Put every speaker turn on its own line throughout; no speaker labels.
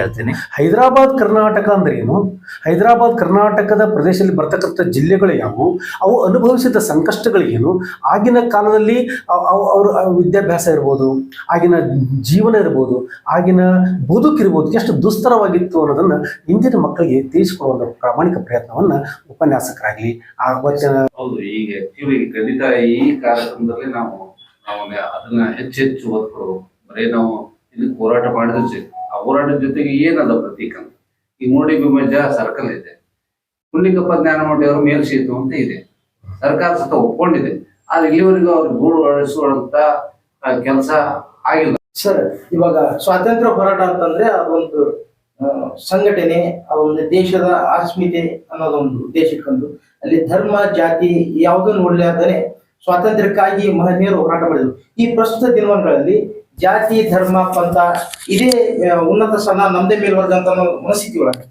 ಹೇಳ್ತೇನೆ.
ಹೈದರಾಬಾದ್ ಕರ್ನಾಟಕ ಅಂದ್ರೆ ಏನು? ಹೈದರಾಬಾದ್ ಕರ್ನಾಟಕದ ಪ್ರದೇಶದಲ್ಲಿ ಬರ್ತಕ್ಕಂಥ ಜಿಲ್ಲೆಗಳು ಯಾವುವು? ಅವು ಅನುಭವಿಸಿದ ಸಂಕಷ್ಟಗಳೇನು ಆಗಿನ ಕಾಲದಲ್ಲಿ ಅವರ ಅವ್- ಅವ್ರ ವಿದ್ಯಾಭ್ಯಾಸ ಇರ್ಬೋದು ಆಗಿನ ಜೀವನ ಇರ್ಬೋದು ಆಗಿನ ಬದುಕಿರ್ಬೋದು ಎಷ್ಟು ದುಸ್ತರವಾಗಿತ್ತು ಅನ್ನೋದನ್ನ ಇಂದಿನ ಮಕ್ಕಳಿಗೆ ತಿಳಿಸಿಕೊಡುವ ಪ್ರಾಮಾಣಿಕ ಪ್ರಯತ್ನವನ್ನು ಉಪನ್ಯಾಸಕರಾಗಲಿ ಆ
ಹೌದು ಈಗ ಖಂಡಿತ ಈ ಕಾರ್ಯಕ್ರಮದಲ್ಲಿ ನಾವು ಅದನ್ನ ಹೆಚ್ಚೆಚ್ಚು ಹೆಚ್ಚು ಕೊಡ್ಬೇಕು ಬರೀ ನಾವು ಇದಕ್ಕೆ ಹೋರಾಟ ಮಾಡಿದ್ರು ಜೊತೆ. ಆ ಹೋರಾಟದ ಜೊತೆಗೆ ಏನದ ಪ್ರತೀಕ ಅಂತ. ಈ ಮೂಡಿ ಬಿಮಜ ಸರ್ಕಲ್ ಇದೆ. ಪುಣ್ಯಕಪ್ಪ ಜ್ಞಾನಮೂರ್ತಿ ಅವರು ಮೇಲ್ಸೇತು ಅಂತ ಇದೆ. ಸರ್ಕಾರ ಸತ ಒಪ್ಕೊಂಡಿದೆ. ಆದ್ರೆ ಇಲ್ಲಿವರೆಗೂ ಅವ್ರಿಗೆ ಗೂಡು ಅಳಿಸುವಂತ ಕೆಲಸ ಆಗಿಲ್ಲ.
ಸರ್ ಇವಾಗ ಸ್ವಾತಂತ್ರ್ಯ ಹೋರಾಟ ಅಂತಂದ್ರೆ ಅದೊಂದು ಆ, ಸಂಘಟನೆ ಅದೊಂದು ದೇಶದ ಅಸ್ಮಿತೆ ಅನ್ನೋದೊಂದು ಉದ್ದೇಶ ಇಟ್ಕೊಂಡು ಅಲ್ಲಿ ಧರ್ಮ ಜಾತಿ ಯಾವುದೂ ನೋಡ್ಲಾರ್ದೇ ಸ್ವಾತಂತ್ರ್ಯಕ್ಕಾಗಿ ಮಹನೀಯರು ಹೋರಾಟ ಮಾಡಿದ್ರು. ಈ ಪ್ರಸ್ತುತ ದಿನಮಾನಗಳಲ್ಲಿ ಜಾತಿ, ಧರ್ಮ, ಪಂಥ, ಇದೇ ಉನ್ನತ ಸ್ಥಾನ ನಮ್ದೇ ಮೇಲ್ವರ್ಗ ಅಂತ ಮನಸ್ಥಿತಿ ಒಳಗೆ.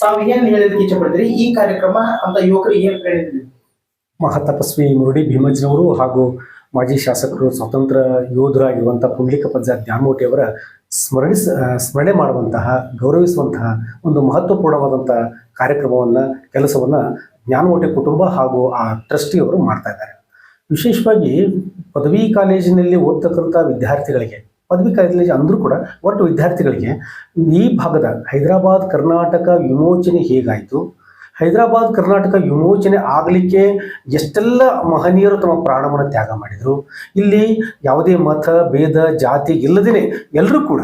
ತಾವು ಏನ್ ಹೇಳೋದಕ್ಕೆ ಇಚ್ಛೆ ಈ ಕಾರ್ಯಕ್ರಮ ಅಂತ ಯುವಕರಿಗೆ ಏನ್ ಮಹಾ
ಮಹಾತಪಸ್ವಿ ಮುರುಡಿ ಭೀಮಜ್ನವರು ಹಾಗೂ ಮಾಜಿ ಶಾಸಕರು ಸ್ವಾತಂತ್ರ್ಯ ಯೋಧರಾಗಿರುವಂಥ ಪುಂಡ್ಲಿಕಪಜ್ಜ ದ್ಯಾಮೋಟಿಯವರ ಸ್ಮರಣಿಸ ಸ್ಮರಣೆ ಮಾಡುವಂತಹ, ಗೌರವಿಸುವಂತಹ ಒಂದು ಮಹತ್ವಪೂರ್ಣವಾದಂತಹ ಕಾರ್ಯಕ್ರಮವನ್ನ, ಕೆಲಸವನ್ನ ಜ್ಞಾನಮೋಟೆ ಕುಟುಂಬ ಹಾಗೂ ಆ ಟ್ರಸ್ಟಿಯವರು ಮಾಡ್ತಾ ಇದ್ದಾರೆ. ವಿಶೇಷವಾಗಿ ಪದವಿ ಕಾಲೇಜಿನಲ್ಲಿ ಓದ್ತಕ್ಕಂಥ ವಿದ್ಯಾರ್ಥಿಗಳಿಗೆ ಪದವಿ ಕಾಲೇಜ್ ಅಂದರೂ ಕೂಡ ಒಟ್ಟು ವಿದ್ಯಾರ್ಥಿಗಳಿಗೆ ಈ ಭಾಗದ ಹೈದರಾಬಾದ್ ಕರ್ನಾಟಕ ವಿಮೋಚನೆ ಹೇಗಾಯಿತು? ಹೈದರಾಬಾದ್ ಕರ್ನಾಟಕ ವಿಮೋಚನೆ ಆಗಲಿಕ್ಕೆ ಎಷ್ಟೆಲ್ಲ ಮಹನೀಯರು ತಮ್ಮ ಪ್ರಾಣವನ್ನು ತ್ಯಾಗ ಮಾಡಿದರು? ಇಲ್ಲಿ ಯಾವುದೇ ಮತ, ಭೇದ, ಜಾತಿ ಇಲ್ಲದೇ ಎಲ್ಲರೂ ಕೂಡ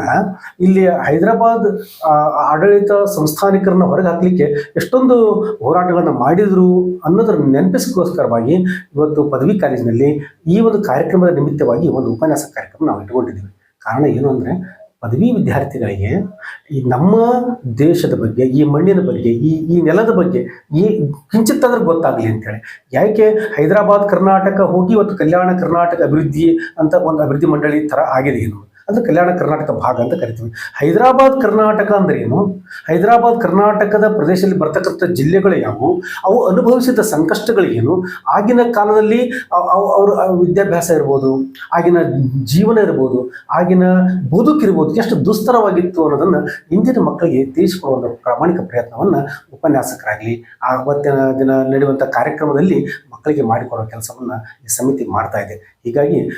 ಇಲ್ಲಿ ಹೈದರಾಬಾದ್ ಆಡಳಿತ ಸಂಸ್ಥಾನಿಕರನ್ನ ಹೊರಗೆ ಹಾಕಲಿಕ್ಕೆ ಎಷ್ಟೊಂದು ಹೋರಾಟಗಳನ್ನು ಮಾಡಿದರು ಅನ್ನೋದರ ನೆನಪಿಸ್ಕೋಸ್ಕರವಾಗಿ ಇವತ್ತು ಪದವಿ ಕಾಲೇಜಿನಲ್ಲಿ ಈ ಒಂದು ಕಾರ್ಯಕ್ರಮದ ನಿಮಿತ್ತವಾಗಿ ಒಂದು ಉಪನ್ಯಾಸ ಕಾರ್ಯಕ್ರಮ ನಾವು ಇಟ್ಕೊಂಡಿದ್ದೀವಿ. ಕಾರಣ ಏನು ಅಂದರೆ ಪದವಿ ವಿದ್ಯಾರ್ಥಿಗಳಿಗೆ ಈ ನಮ್ಮ ದೇಶದ ಬಗ್ಗೆ, ಈ ಮಣ್ಣಿನ ಬಗ್ಗೆ, ಈ ಈ ನೆಲದ ಬಗ್ಗೆ, ಈ ಕಿಂಚಿತ್ತಾದ್ರೆ ಗೊತ್ತಾಗಲಿ ಅಂತೇಳಿ. ಯಾಕೆ ಹೈದರಾಬಾದ್ ಕರ್ನಾಟಕ ಹೋಗಿ ಇವತ್ತು ಕಲ್ಯಾಣ ಕರ್ನಾಟಕ ಅಭಿವೃದ್ಧಿ ಅಂತ ಒಂದು ಅಭಿವೃದ್ಧಿ ಮಂಡಳಿ ಥರ ಆಗಿದೆ ಏನು? ಅದು ಕಲ್ಯಾಣ ಕರ್ನಾಟಕ ಭಾಗ ಅಂತ ಕರಿತೀವಿ. ಹೈದರಾಬಾದ್ ಕರ್ನಾಟಕ ಅಂದ್ರೆ ಏನು ಹೈದರಾಬಾದ್ ಕರ್ನಾಟಕದ ಪ್ರದೇಶದಲ್ಲಿ ಬರ್ತಕ್ಕಂಥ ಜಿಲ್ಲೆಗಳು ಯಾವುವು? ಅವು ಅನುಭವಿಸಿದ ಸಂಕಷ್ಟಗಳೇನು ಆಗಿನ ಕಾಲದಲ್ಲಿ ಅವರ ಅವ್- ಅವ್ರ ವಿದ್ಯಾಭ್ಯಾಸ ಇರ್ಬೋದು, ಆಗಿನ ಜೀವನ ಇರ್ಬೋದು, ಆಗಿನ ಬದುಕಿರ್ಬೋದು ಎಷ್ಟು ದುಸ್ತರವಾಗಿತ್ತು ಅನ್ನೋದನ್ನು ಇಂದಿನ ಮಕ್ಕಳಿಗೆ ತಿಳಿಸಿಕೊಡುವಂಥ ಪ್ರಾಮಾಣಿಕ ಪ್ರಯತ್ನವನ್ನು ಉಪನ್ಯಾಸಕರಾಗಲಿ, ಆವತ್ತಿನ ದಿನ ನಡೆಯುವಂಥ ಕಾರ್ಯಕ್ರಮದಲ್ಲಿ ಮಕ್ಕಳಿಗೆ ಮಾಡಿಕೊಡೋ ಕೆಲಸವನ್ನು ಈ ಸಮಿತಿ ಮಾಡ್ತಾ ಇದೆ. ಹೀಗಾಗಿ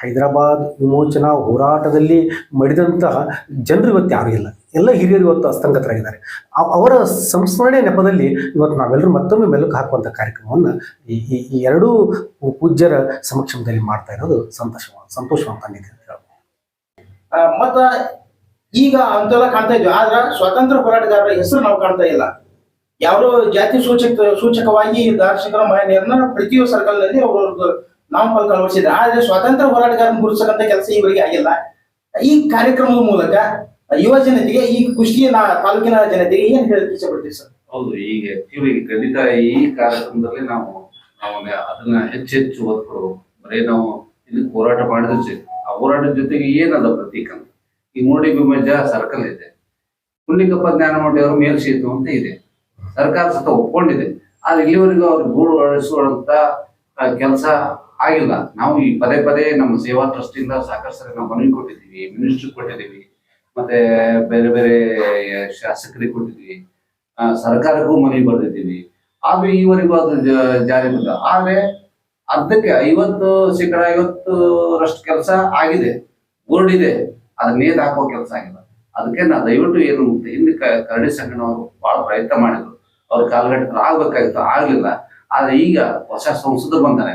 ಹೈದರಾಬಾದ್ ವಿಮೋಚನಾ ಹೋರಾಟದಲ್ಲಿ ಮಡಿದಂತಹ ಜನರು ಇವತ್ತು ಯಾರೂ ಇಲ್ಲ. ಎಲ್ಲ ಹಿರಿಯರು ಇವತ್ತು ಅಸ್ತಂಗತರಾಗಿದ್ದಾರೆ. ಅವ್- ಅವರ ಸಂಸ್ಮರಣೆ ನೆಪದಲ್ಲಿ ಇವತ್ತು ನಾವೆಲ್ಲರೂ ಮತ್ತೊಮ್ಮೆ ಮೆಲುಕು ಹಾಕುವಂಥ ಕಾರ್ಯಕ್ರಮವನ್ನು ಈ ಈ- ಎರಡೂ ಪೂಜ್ಯರ ಸಮಕ್ಷಮದಲ್ಲಿ ಮಾಡ್ತಾ ಇರೋದು ಸಂತೋಷ ಸಂತೋಷವಂತ ಅಂತ ಹೇಳ್ಬೋದು.
ಮತ್ತ ಈಗ ಅಂತೆಲ್ಲ ಕಾಣ್ತಾ ಇದ್ವಿ. ಆದ್ರೆ ಸ್ವಾತಂತ್ರ್ಯ ಹೋರಾಟಗಾರರ ಹೆಸರು ನಾವು ಕಾಣ್ತಾ ಇಲ್ಲ. ಯಾರೋ ಜಾತಿ ಸೂಚಕ ಸೂಚಕವಾಗಿ ದಾರ್ಶನಿಕರ ಮಹನೀಯರನ್ನ ಪ್ರತಿಯೊಂದು ಸರ್ಕಲ್ನಲ್ಲಿ ಅವರು ನಾಮಫಲಕ ಅಳವಡಿಸಿದ್ರು ಆದ್ರೆ ಸ್ವಾತಂತ್ರ್ಯ ಹೋರಾಟಗಾರನ ಗುರುತಿಸಕ್ಕಂತ ಕೆಲಸ ಇವರಿಗೆ ಆಗಿಲ್ಲ. ಈ ಕಾರ್ಯಕ್ರಮದ ಮೂಲಕ ಯುವ ಜನತೆಗೆ, ಈ ಕುಷ್ಟಿಯ ತಾಲೂಕಿನ ಜನತೆಗೆ ಏನ್ ಹೇಳಕ್ ಇಚ್ಛೆ ಪಡ್ತೀವಿ ಸರ್?
ಹೌದು, ಈಗ ಇವರಿಗೆ ಖಂಡಿತ ಈ ಕಾರ್ಯಕ್ರಮದಲ್ಲಿ ನಾವು ನೆ- ಅದನ್ನ ಹೆಚ್ಚೆಚ್ಚು ಒತ್ತು ಕೊಡ್ಬೇಕು ಬರೀ ನಾವು ಇದಕ್ಕೆ ಹೋರಾಟ ಮಾಡಿದ್ರೆ. ಆ ಹೋರಾಟದ ಜೊತೆಗೆ ಏನದ ಪ್ರತೀಕ? ಈ ಮೂಡಿ ಬಿಮಜ ಸರ್ಕಲ್ ಇದೆ. ಪುಣ್ಯಕಪ್ಪ ಜ್ಞಾನಮಂಡಿ ಅವರು ಮೇಲ್ಸೇತು ಅಂತ ಇದೆ. ಸರ್ಕಾರ ಸತ ಒಪ್ಕೊಂಡಿದೆ. ಆದ್ರೆ ಇಲ್ಲಿವರೆಗೂ ಅವ್ರಿಗೆ ಗೂಡು ಅಳಿಸುವಂತ ಕೆಲಸ ಆಗಿಲ್ಲ. ನಾವು ಈ ಪದೇ ಪದೇ ನಮ್ಮ ಸೇವಾ ಟ್ರಸ್ಟಿಂದ ಸಾಕಷ್ಟು ನಾವು ಮನವಿ ಕೊಟ್ಟಿದ್ದೀವಿ, ಮಿನಿಸ್ಟ್ರಿ ಕೊಟ್ಟಿದ್ದೀವಿ, ಮತ್ತೆ ಬೇರೆ ಬೇರೆ ಶಾಸಕರಿಗೆ ಕೊಟ್ಟಿದ್ದೀವಿ ಸರ್ಕಾರಕ್ಕೂ ಮನವಿ ಬರೆದಿದ್ದೀವಿ. ಆದ್ರೆ ಈವರೆಗೂ ಅದು ಜಾರಿ ಬಂದ ಆದ್ರೆ ಅರ್ಧಕ್ಕೆ ಐವತ್ತು ಶೇಕಡ ಐವತ್ತರಷ್ಟು ಕೆಲಸ ಆಗಿದೆ. ಬೋರ್ಡ್ ಇದೆ. ನೇದ್ ಹಾಕೋ ಕೆಲಸ ಆಗಿಲ್ಲ. ಅದಕ್ಕೆ ನಾ ದಯವಿಟ್ಟು ಏನು ಹಿಂದೆ ಕರಡಿ ಸಂಘನವರು ಬಹಳ ಪ್ರಯತ್ನ ಮಾಡಿದ್ರು. ಅವ್ರ ಕಾಲಘಟ್ಟ ಆಗ್ಬೇಕಾಗಿತ್ತು. ಆಗ್ಲಿಲ್ಲ. ಆದ್ರೆ ಈಗ ಹೊಸ ಸಂಸದರು ಬಂದಾರೆ.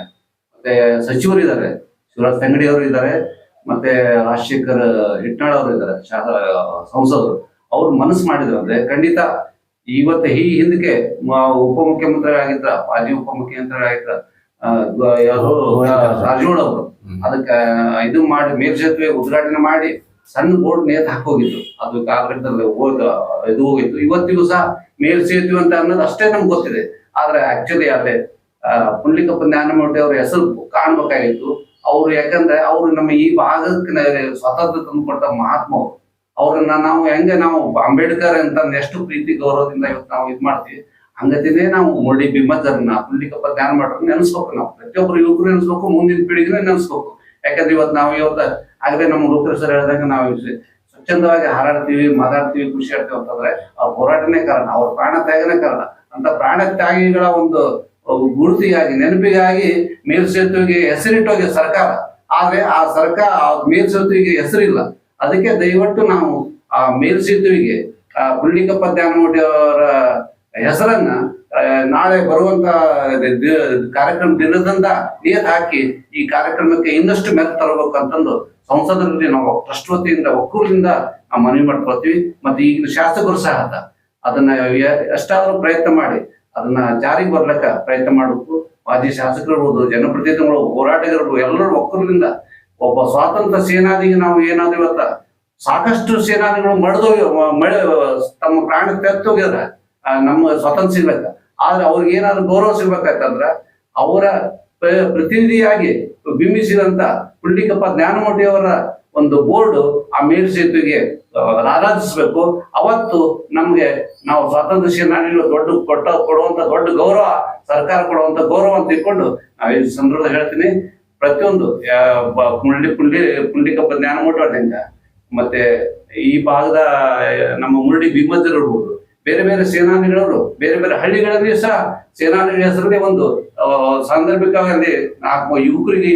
ಮತ್ತೆ ಸಚಿವರು ಇದ್ದಾರೆ. ಶಿವರಾಜ್ ತಂಗಡಿ ಅವರು ಇದ್ದಾರೆ. ಮತ್ತೆ ರಾಜಶೇಖರ್ ಹಿಟ್ನಾಳ್ ಅವರು ಇದ್ದಾರೆ. ಸಂಸದರು. ಅವ್ರು ಮನಸ್ಸು ಮಾಡಿದ್ರು ಅಂದ್ರೆ ಖಂಡಿತ ಇವತ್ತು ಈ ಹಿಂದಕ್ಕೆ ಮ- ಉಪಮುಖ್ಯಮಂತ್ರಿ ಆಗಿದ್ರ ಮಾಜಿ ಉಪಮುಖ್ಯಮಂತ್ರಿ ಆಗಿದ್ರ ಆ, ಗ- ಯಾರು ರಾಜೋಳ್ ಅವರು ಅದಕ್ಕೆ ಇದು ಮಾಡಿ ಮೇಲ್ಸೇತುವೆ ಉದ್ಘಾಟನೆ ಮಾಡಿ ಸಣ್ಣ ಬೋರ್ಡ್ ನೇತ್ ಹಾಕೋಗಿದ್ರು ಅದು ಕಾಂಗ್ರೆಸ್ ಹೋದ ಇದು ಹೋಗಿತ್ತು. ಇವತ್ತಿಗೂ ಸಹ ಮೇಲ್ಸೇತುವೆ ಅಂತ ಅನ್ನೋದು ಅಷ್ಟೇ ನಮ್ಗೆ ಗೊತ್ತಿದೆ. ಆದ್ರೆ ಆಕ್ಚುಲಿ ಅಲ್ಲೇ ಪುಂಡ್ಲಿಕಪ್ಪ ಜ್ಞಾನಮೂರ್ತಿ ಅವ್ರ ಹೆಸರು ಕಾಣ್ಬೇಕಾಗಿತ್ತು. ಅವ್ರು ಯಾಕಂದ್ರೆ ಅವ್ರು ನಮ್ಮ ಈ ಭಾಗಕ್ಕೆ ಸ್ವತಂತ್ರ ತಂದುಕೊಟ್ಟ ಮಹಾತ್ಮ ಅವ್ರು. ಅವ್ರನ್ನ ನಾವು ಹೆಂಗೆ ನಾವು ಅಂಬೇಡ್ಕರ್ ಅಂತ ಎಷ್ಟು ಪ್ರೀತಿ ಗೌರವದಿಂದ ಇವತ್ತು ನಾವು ಇದ್ ಮಾಡ್ತೀವಿ. ಹಂಗತಿನೇ ನಾವು ಮುರಳಿ ಬಿಮ್ಮಜ್ಜರನ್ನ ಪುಂಡ್ಲಿಕಪ್ಪ ಜ್ಞಾನ ಮಾಡ್ರೆ ನೆನೆಸ್ಬೇಕು ನಾವು. ಪ್ರತಿಯೊಬ್ಬರು ಯುವಕರು ನೆನೆಸ್ಬೇಕು, ಮುಂದಿನ ಪೀಳಿಗೆನೇ ನೆನೆಸ್ಬೇಕು. ಯಾಕಂದ್ರೆ ಇವತ್ತು ನಾವು ಇವತ್ತು ಆಗಲೇ ನಮ್ಮ ಲೋಕರ ಸರ್ ಹೇಳಿದಾಗ ನಾವು ಸ್ವಚ್ಛಂದವಾಗಿ ಹಾರಾಡ್ತೀವಿ, ಮಾತಾಡ್ತೀವಿ, ಖುಷಿ ಆಡ್ತೀವಿ ಅಂತಂದ್ರೆ ಅವ್ರ ಹೋರಾಟನೇ ಕಾರಣ, ಅವ್ರ ಪ್ರಾಣ ತ್ಯಾಗನೇ ಕಾರಣ. ಅಂತ ಪ್ರಾಣ ತ್ಯಾಗಿಗಳ ಒಂದು ಗುರುತಿಗಾಗಿ, ನೆನಪಿಗಾಗಿ ಮೇಲ್ಸೇತುವೆಗೆ ಹೆಸರಿಟ್ಟೋಗಿ ಸರ್ಕಾರ. ಆದ್ರೆ ಆ ಸರ್ಕಾರ, ಆ ಮೇಲ್ಸೇತುವೆಗೆ ಹೆಸರಿಲ್ಲ. ಅದಕ್ಕೆ ದಯವಿಟ್ಟು ನಾವು ಆ ಮೇಲ್ಸೇತುವೆಗೆ, ಆ ಪುಳ್ಳಿಕಪ್ಪ ಧ್ಯಾನಮೂರ್ತಿ ಅವರ ಹೆಸರನ್ನ ನಾಳೆ ಬರುವಂತ ಕಾರ್ಯಕ್ರಮ ದಿನದಿಂದ ನೇತ್ ಹಾಕಿ ಈ ಕಾರ್ಯಕ್ರಮಕ್ಕೆ ಇನ್ನಷ್ಟು ಮೆತ್ತ ತರಬೇಕು ಅಂತಂದು ಸಂಸದರಲ್ಲಿ ನಾವು ಟ್ರಸ್ಟ್ ವತಿಯಿಂದ ಒಕ್ಕೂರಿಂದ ನಾವು ಮನವಿ ಮಾಡ್ಕೊಳ್ತೀವಿ. ಮತ್ತೆ ಈಗಿನ ಶಾಸಕರು ಸಹ ಅದ. ಅದನ್ನ ಎಷ್ಟಾದ್ರೂ ಪ್ರಯತ್ನ ಮಾಡಿ. ಅದನ್ನ ಜಾರಿಗೆ ಬರ್ಲಕ್ಕ ಪ್ರಯತ್ನ ಮಾಡಬೇಕು. ಮಾಜಿ ಶಾಸಕರಿರ್ಬೋದು ಜನಪ್ರತಿನಿಧಿಗಳು, ಹೋರಾಟಗಾರರು ಎಲ್ಲರೂ ಒಕ್ಕೂರಿಂದ ಒಬ್ಬ ಸ್ವಾತಂತ್ರ್ಯ ಸೇನಾನಿಗೆ ನಾವು ಏನಾದ್ರು ಇವತ್ತ ಸಾಕಷ್ಟು ಸೇನಾನಿಗಳು ಮಳೆದು ಮಳೆ, ತಮ್ಮ ಪ್ರಾಣ ತೆತ್ತೋಗ್ಯಾರ ನಮ್ಮ ಸ್ವಾತಂತ್ರ್ಯ ಸಿಗ್ಬೇಕ? ಆದ್ರೆ ಅವ್ರಿಗೆ ಏನಾದ್ರು ಗೌರವ ಸಿಗ್ಬೇಕಾಯ್ತಂದ್ರ ಅವರ ಪ್ರತಿನಿಧಿಯಾಗಿ ಬಿಂಬಿಸಿದಂತ ಪುಂಡಿಕಪ್ಪ ಜ್ಞಾನಮೂರ್ತಿ ಅವರ ಒಂದು ಬೋರ್ಡ್ ಆ ಮೇಲ್ ಸೇತುವೆಗೆ ಆರಾಧಿಸಬೇಕು. ಅವತ್ತು ನಮ್ಗೆ ನಾವು ಸ್ವಾತಂತ್ರ್ಯ ಸೇನಾನಿಗಳು ದೊಡ್ಡ ಕೊಟ್ಟ, ಕೊಡುವಂತ ದೊಡ್ಡ ಗೌರವ, ಸರ್ಕಾರ ಕೊಡುವಂತ ಗೌರವ ಅಂತ ಇಟ್ಕೊಂಡು ನಾವು ಈ ಸಂದರ್ಭದಲ್ಲಿ ಹೇಳ್ತೀನಿ. ಪ್ರತಿಯೊಂದು ಪುಂಡಿ ಪುಂಡಿ ಪುಂಡಿ, ಪುಂಡಿಕಪ್ಪ ಜ್ಞಾನಮೂಟ ಮತ್ತೆ ಈ ಭಾಗದ, ನಮ್ಮ ಮುರುಡಿ ಭೀಮಜ್ಜರು ಇರ್ಬೋದು, ಬೇರೆ ಬೇರೆ ಸೇನಾನಿಗಳವರು, ಬೇರೆ ಬೇರೆ ಹಳ್ಳಿಗಳಲ್ಲಿ ಸಹ ಸೇನಾನಿಗಳ ಹೆಸರಲ್ಲಿ ಒಂದು ಸಾಂದರ್ಭಿಕವಾಗಿ ನಾಲ್ಕು ಯುವಕರಿಗೆ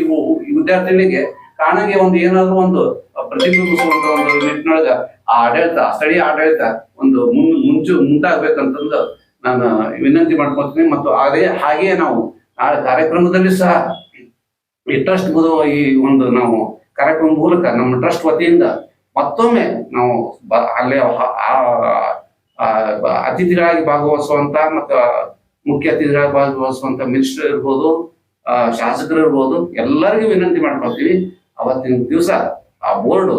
ವಿದ್ಯಾರ್ಥಿಗಳಿಗೆ ಕಾಣಗೆ ಒಂದು ಏನಾದ್ರೂ ಒಂದು ಪ್ರತಿಬಿಂಬಿಸುವಂತ ಒಂದು ನಿಟ್ಟಿನೊಳಗ ಆ ಆಡಳಿತ ಸ್ಥಳೀಯ ಆಡಳಿತ ಒಂದು ಮುನ್, ಮುಂಚು ಮುಂದಾಗ್ಬೇಕಂತಂದು ನಾನು ವಿನಂತಿ ಮಾಡ್ಕೊತೀನಿ ಮತ್ತು ಅದೇ ಹಾಗೆಯೇ ನಾವು ಆ ಕಾರ್ಯಕ್ರಮದಲ್ಲಿ ಸಹ ಈ ಟ್ರಸ್ಟ್ ಈ ಒಂದು ನಾವು ಕಾರ್ಯಕ್ರಮ ಮೂಲಕ ನಮ್ಮ ಟ್ರಸ್ಟ್ ವತಿಯಿಂದ ಮತ್ತೊಮ್ಮೆ ನಾವು ಅಲ್ಲೇ ಅತಿಥಿಗಳಾಗಿ ಭಾಗವಹಿಸುವಂತ ಮತ್ತು ಮುಖ್ಯ ಅತಿಥಿಗಳಾಗಿ ಭಾಗವಹಿಸುವಂತ ಮಿನಿಸ್ಟರ್ ಇರ್ಬೋದು ಶಾಸಕರು ಇರ್ಬೋದು, ಎಲ್ಲರಿಗೂ ವಿನಂತಿ ಮಾಡ್ಕೊಳ್ತೀವಿ. ಅವತ್ತಿನ ದಿವಸ ಆ ಬೋರ್ಡ್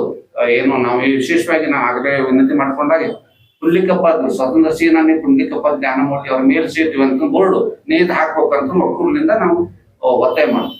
ಏನು, ನಾವು ವಿಶೇಷವಾಗಿ ನಾವು ಆಗಲೇ ವಿನಂತಿ ಮಾಡ್ಕೊಂಡಾಗ ಪುಲ್ಲಿಕಪ್ಪ ಸ್ವತಂತ್ರ ಸೇನಾನಿ ಪುಲ್ಲಿಕಪ್ಪ ಜ್ಞಾನಮೂರ್ತಿ ಅವ್ರ ಮೇಲೆ ಸೇರ್ತೀವಿ ಅಂತ ಬೋರ್ಡ್ ನೇತು ಹಾಕ್ಬೇಕಂತ ಮಕ್ಕಳಿಂದ ನಾವು ಒತ್ತಾಯ ಮಾಡ್ತೀವಿ.